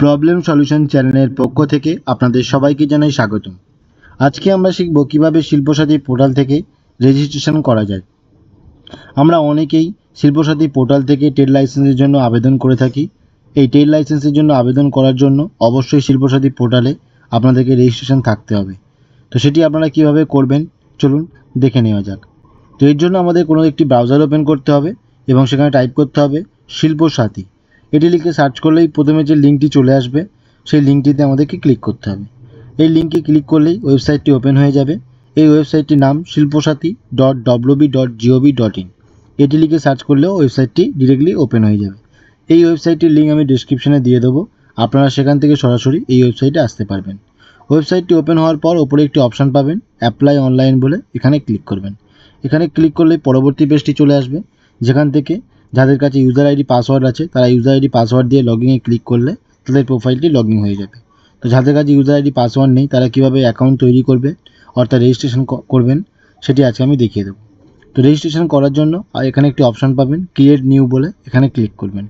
Problem solution চ্যানেলের পক্ষ থেকে আপনাদের সবাইকে জানাই স্বাগতম। আজকে আমরা শিখব কীভাবে শিল্পসাথী পোর্টাল থেকে রেজিস্ট্রেশন করা যায়। আমরা অনেকেই শিল্পসাথী পোর্টাল থেকে ট্রেড লাইসেন্সের জন্য আবেদন করে থাকি। এই ট্রেড লাইসেন্সের জন্য আবেদন করার জন্য অবশ্যই শিল্পসাথী পোর্টালে আপনাদেরকে রেজিস্ট্রেশন থাকতে হবে। তো সেটি আপনারা কীভাবে করবেন, চলুন দেখে নেওয়া যাক। তো এর জন্য আমাদের কোনো একটি ব্রাউজার ওপেন করতে হবে এবং সেখানে টাইপ করতে হবে শিল্পসাথী। এটি লিখে সার্চ করলেই প্রথমে যে লিঙ্কটি চলে আসবে, সেই লিঙ্কটিতে আমাদেরকে ক্লিক করতে হবে। এই লিঙ্কে ক্লিক করলেই ওয়েবসাইটটি ওপেন হয়ে যাবে। এই ওয়েবসাইটটির নাম Shilpasathi dot W B dot G O V dot in এটি লিখে সার্চ করলেও ওয়েবসাইটটি ডিরেক্টলি ওপেন হয়ে যাবে। এই ওয়েবসাইটটির লিঙ্ক আমি ডিসক্রিপশনে দিয়ে দেবো। আপনারা সেখান থেকে সরাসরি এই ওয়েবসাইটে আসতে পারবেন। ওয়েবসাইটটি ওপেন হওয়ার পর ওপরে একটি অপশান পাবেন অ্যাপ্লাই অনলাইন বলে এখানে ক্লিক করবেন। এখানে ক্লিক করলে পরবর্তী পেজটি চলে আসবে। যেখান থেকে যাদের কাছে ইউজার আইডি পাসওয়ার্ড আছে, তারা ইউজার আইডি পাসওয়ার্ড দিয়ে লগ ইনে ক্লিক করলে তাদের প্রোফাইলটি লগ ইন হয়ে যাবে। তো যাদের কাছে ইউজার আইডি পাসওয়ার্ড নেই, তারা কীভাবে অ্যাকাউন্ট তৈরি করবে অর্থাৎ রেজিস্ট্রেশন করবেন, সেটি আজকে আমি দেখিয়ে দেবো। তো রেজিস্ট্রেশন করার জন্য এখানে একটি অপশান পাবেন ক্রিয়েট নিউ বলে এখানে ক্লিক করবেন।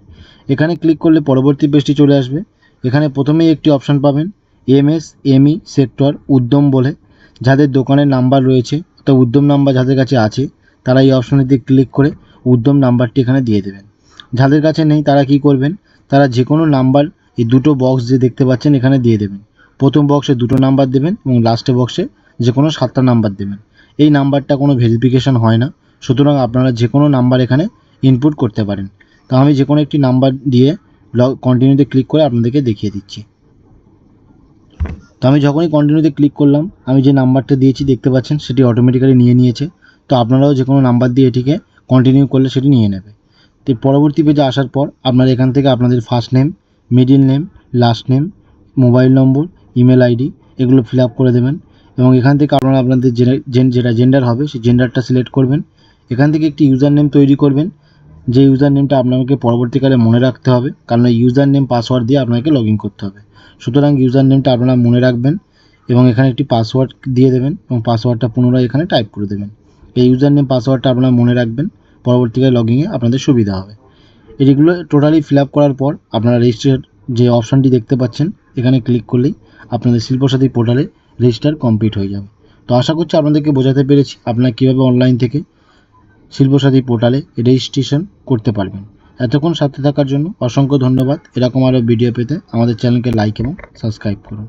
এখানে ক্লিক করলে পরবর্তী পেজটি চলে আসবে। এখানে প্রথমেই একটি অপশান পাবেন এমএস এমই সেক্টর উদ্যম বলে। যাদের দোকানের নাম্বার রয়েছে, অর্থাৎ উদ্যম নাম্বার যাদের কাছে আছে, তারা এই অপশানেতে ক্লিক করে উদ্যম নাম্বারটি এখানে দিয়ে দেবেন। যাদের কাছে নেই, তারা কি করবেন? তারা যে কোনো নাম্বার এই দুটো বক্স যে দেখতে পাচ্ছেন এখানে দিয়ে দেবেন। প্রথম বক্সে দুটো নাম্বার দেবেন এবং লাস্টে বক্সে যে কোনো সাতটা নাম্বার দেবেন। এই নাম্বারটা কোনো ভেরিফিকেশন হয় না। সুতরাং আপনারা যে কোনো নাম্বার এখানে ইনপুট করতে পারেন। তো আমি যে কোনো একটি নাম্বার দিয়ে লগ কন্টিনিউতে ক্লিক করে আপনাদেরকে দেখিয়ে দিচ্ছি। তো আমি যখনই কন্টিনিউতে ক্লিক করলাম, আমি যে নাম্বারটা দিয়েছি দেখতে পাচ্ছেন, সেটি অটোমেটিক্যালি নিয়ে নিয়েছে। তো আপনারাও যে কোনো নাম্বার দিয়ে এটিকে কন্টিনিউ করলে সেটি নিয়ে নেবে। তো পরবর্তী পেজে আসার পর আপনারা এখান থেকে আপনাদের first name middle name last name mobile number email ID এগুলো ফিল করে দেবেন এবং এখান থেকে আপনারা আপনাদের যেটা জেন্ডার হবে সেই জেন্ডারটা সিলেক্ট করবেন। এখান থেকে একটি ইউজার নেম তৈরি করবেন। যে ইউজার নেমটা আপনাকে পরবর্তীকালে মনে রাখতে হবে কারণ ইউজার নেম পাসওয়ার্ড দিয়ে আপনাকে লগ করতে হবে। সুতরাং ইউজার নেমটা আপনারা মনে রাখবেন এবং এখানে একটি পাসওয়ার্ড দিয়ে দেবেন এবং পাসওয়ার্ডটা পুনরায় এখানে টাইপ করে দেবেন। এই ইউজার নেম পাসওয়ার্ডটা আপনারা মনে রাখবেন, পরবর্তীকালে লগ ইনে আপনাদের সুবিধা হবে। এটিগুলো টোটালি ফিল করার পর আপনারা রেজিস্টার যে অপশানটি দেখতে পাচ্ছেন, এখানে ক্লিক করলেই আপনাদের শিল্পসাথী পোর্টালে রেজিস্টার কমপ্লিট হয়ে যাবে। তো আশা করছি আপনাদেরকে বোঝাতে পেরেছি আপনারা কীভাবে অনলাইন থেকে শিল্পসাথী পোর্টালে রেজিস্ট্রেশন করতে পারবেন। এতক্ষণ সাথে থাকার জন্য অসংখ্য ধন্যবাদ। এরকম আরও ভিডিও পেতে আমাদের চ্যানেলকে লাইক এবং সাবস্ক্রাইব করুন।